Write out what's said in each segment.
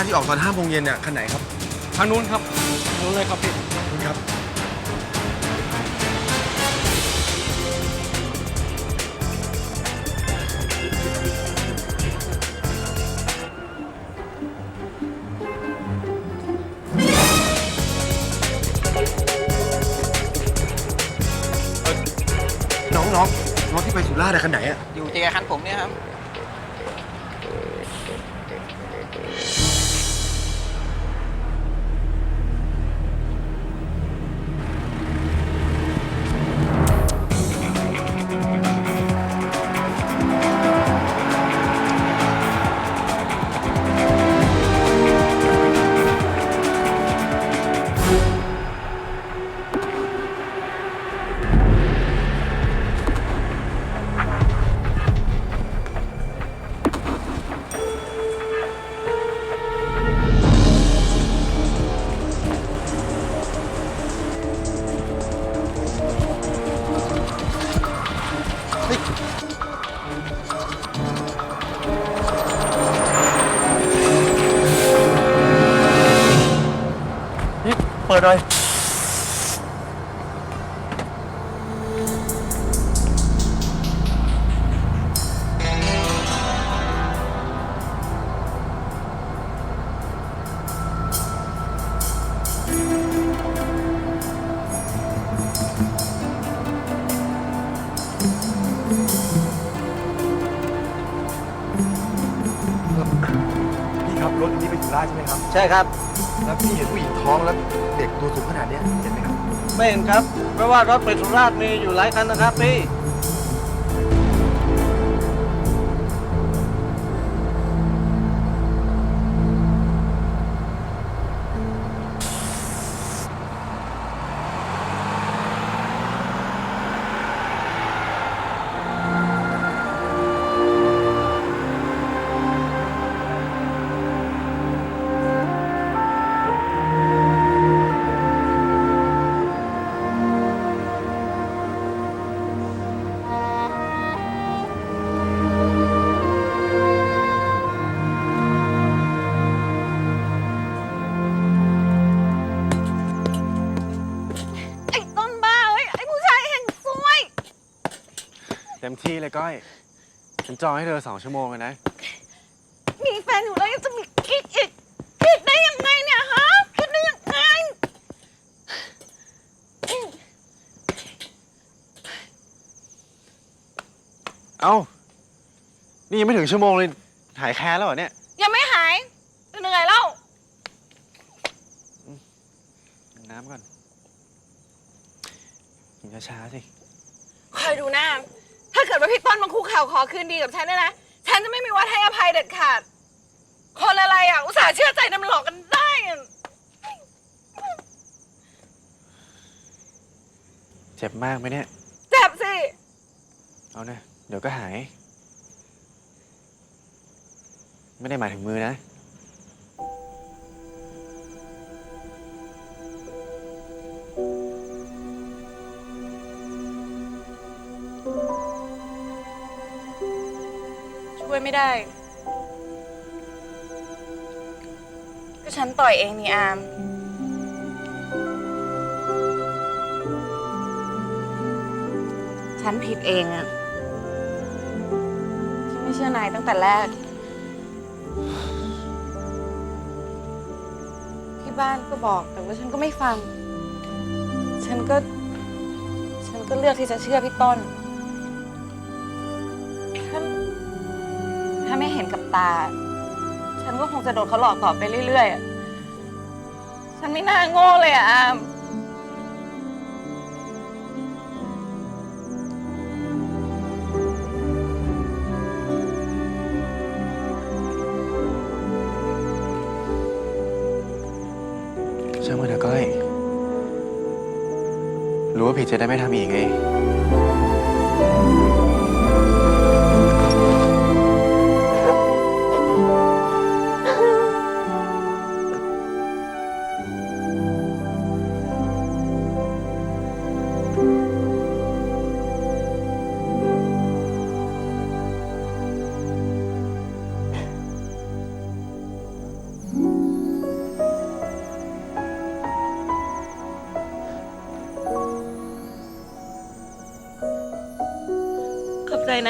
ถที่ไปสุราษฎร์ที่ออกตอนห้าโมงเย็นเนี่ยคันไหนครับทางนู้นครับทางนู้นเลยครับพี่คุณครับเอ่อน้องน้องรถที่ไปสุราษฎร์อะคันไหนอะอยู่เจอคันผมเนี่ยครับ ใช่ไหมครับใช่ครับ แล้วพี่เห็นผู้หญิงท้องแล้วเด็กตัวสูงขนาดเนี้ยเห็นไหมครับ ไม่เห็นครับ เพราะว่ารถไปสุราษฎร์มีอยู่หลายคันนะครับพี่ มที่เลยก้อย ฉันจองให้เธอสองชั่วโมงเลยนะ มีแฟนอยู่แล้วยังจะมีกิ๊กอีกคิดได้ยังไงเนี่ยฮะคิดได้ยังไง เอ้า นี่ยังไม่ถึงชั่วโมงเลย หายแค้นแล้วเหรอเนี่ย ยังไม่หายเหนื่อยแล้ว น้ำก่อน กินช้าๆสิ คอยดูหน้าถ้าเกิดว่าพี่ต้นมาคุกเข่าขอคืนดีกับฉันเนยนะ ฉันจะไม่มีวันให้อภัยเด็ดขาด คนอะไรอะ อุตส่าห์เชื่อใจนำหลอกกันได้อะเจ็บมากไหมเนี่ย เจ็บสิ เอานะ เดี๋ยวก็หาย ไม่ได้หมายถึงมือนะ วยไม่ได้ ก็ฉันต่อยเองนี่อาม ฉันผิดเองอะที่ไม่เชื่อนายตั้งแต่แรก ที่บ้านก็บอกแต่ว่าฉันก็ไม่ฟัง ฉันก็ ฉันก็เลือกที่จะเชื่อพี่ต้น ไม่เห็นกับตา ฉันก็คงจะโดนเขาหลอกต่อไปเรื่อยๆ ฉันไม่น่าโง่เลยอะอาม ช่างมันเถอะก้อย รู้ว่าผิดจะได้ไม่ทำอีกไง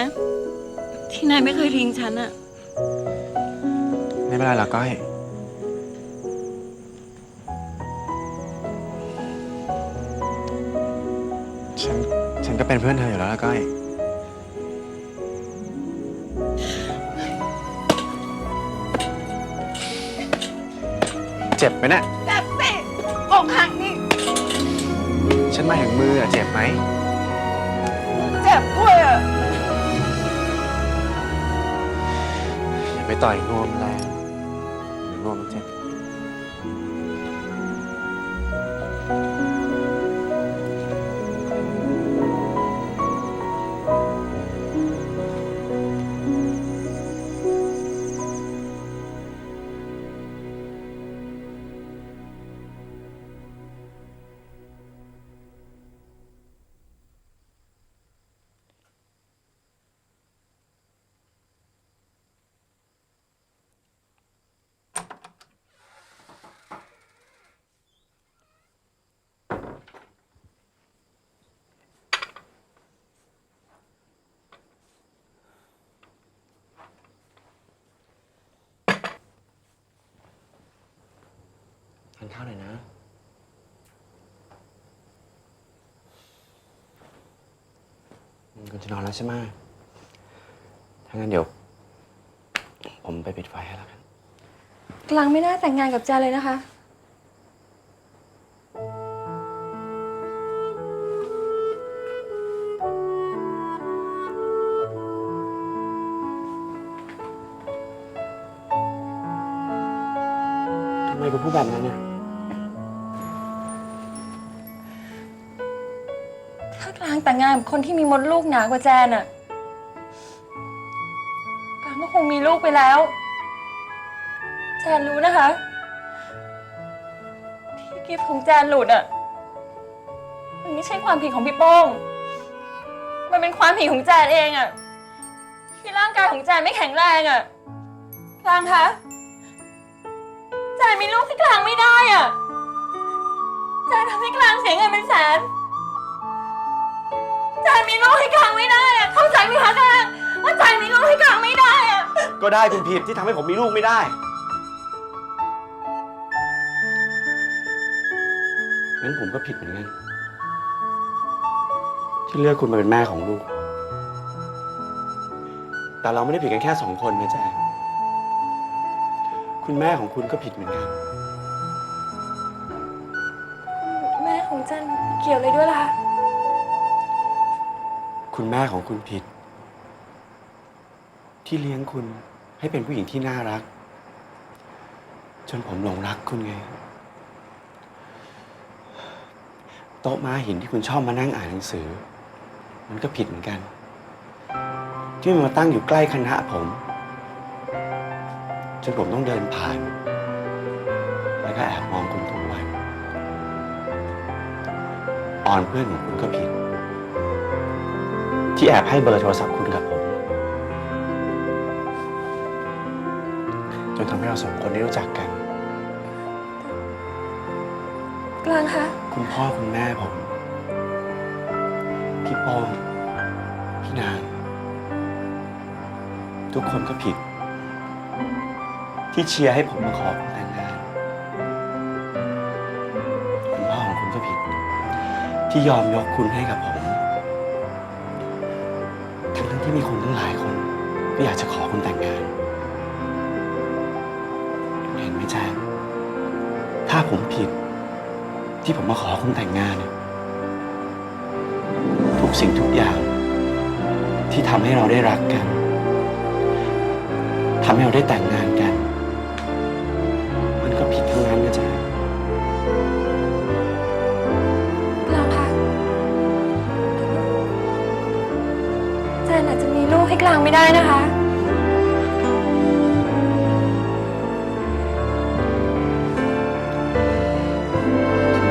นะ ที่นายไม่เคยทิ้งฉันอะไม่เป็นไรหรอกก้อย ฉัน ฉันก็เป็นเพื่อนเธออยู่แล้วละก้อย เจ็บไหมเนะแบบสิอกหักนี่ ฉันมาถึงมืออะเจ็บไหม เจ็บด้วย ไปต่อยนวมแรงหรือนวมเจ็บ หน่อยนะ คุณจะนอนแล้วใช่ไหมถ้างั้นเดี๋ยว ผมไปปิดไฟให้แล้วกัน กลางไม่น่าแต่งงานกับจาเลยนะคะ กลางแต่งงานกับคนที่มีมดลูกหนากว่าแจนอะกลางก็คงมีลูกไปแล้ว แจนรู้นะคะ ที่กิฟต์ของแจนหลุดอะมันไม่ใช่ความผิดของพี่โป้ง มันเป็นความผิดของแจนเองอะที่ร่างกายของแจนไม่แข็งแรงอะกลางคะแจนมีลูกที่กลางไม่ได้อะแจนทำให้กลางเสียเงินเป็นแสน ใจมีลูกให้กลางไม่ได้อะเข้าใจไหมคะกลางว่าใจมีลูกให้กลางไม่ได้อะก็ได้คุณผิดที่ทำให้ผมมีลูกไม่ได้ งั้นผมก็ผิดเหมือนกัน ที่เลือกคุณมาเป็นแม่ของลูก แต่เราไม่ได้ผิดกันแค่สองคนนะแจนคุณแม่ของคุณก็ผิดเหมือนกัน แม่ของจันเกี่ยวอะไรด้วยล่ะคะ คุณแม่ของคุณผิด ที่เลี้ยงคุณให้เป็นผู้หญิงที่น่ารัก จนผมหลงรักคุณไง โต๊ะม้าหินที่คุณชอบมานั่งอ่านหนังสือ มันก็ผิดเหมือนกัน ที่มันมาตั้งอยู่ใกล้คณะผม จนผมต้องเดินผ่าน แล้วก็แอบมองคุณทุกวัน ออนเพื่อนของคุณก็ผิด ที่แอบให้เบอร์โทรศัพท์คุณกับผม จนทำให้เราสองคนได้รู้จักกัน กลางคะ คุณพ่อคุณแม่ผม พี่โป้งพี่นาง ทุกคนก็ผิด ที่เชียร์ให้ผมมาขอคุณแต่งงาน คุณพ่อของคุณก็ผิด ที่ยอมยกคุณให้กับผม ทั้งที่มีคนตั้งหลายคนก็อยากจะขอคุณแต่งงาน เห็นไหมแจ๊คถ้าผมผิด ที่ผมมาขอคุณแต่งงานเนี่ยทุกสิ่งทุกอย่างที่ทำให้เราได้รักกันทำให้เราได้แต่งงานกัน ไม่ได้นะคะ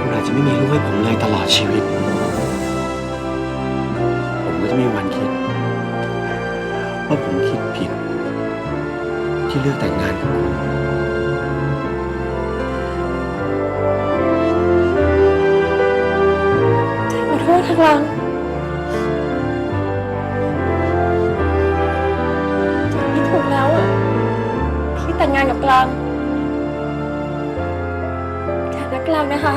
คุณอาจจะไม่มีลูกให้ผมเลยตลอดชีวิต ผมก็จะไม่มีวันคิด ว่าผมคิดผิด ที่เลือกแต่งงานกับคุณขอโทษค่ะกลาง แต่งงานกับกลางแทนนักกลางนะคะ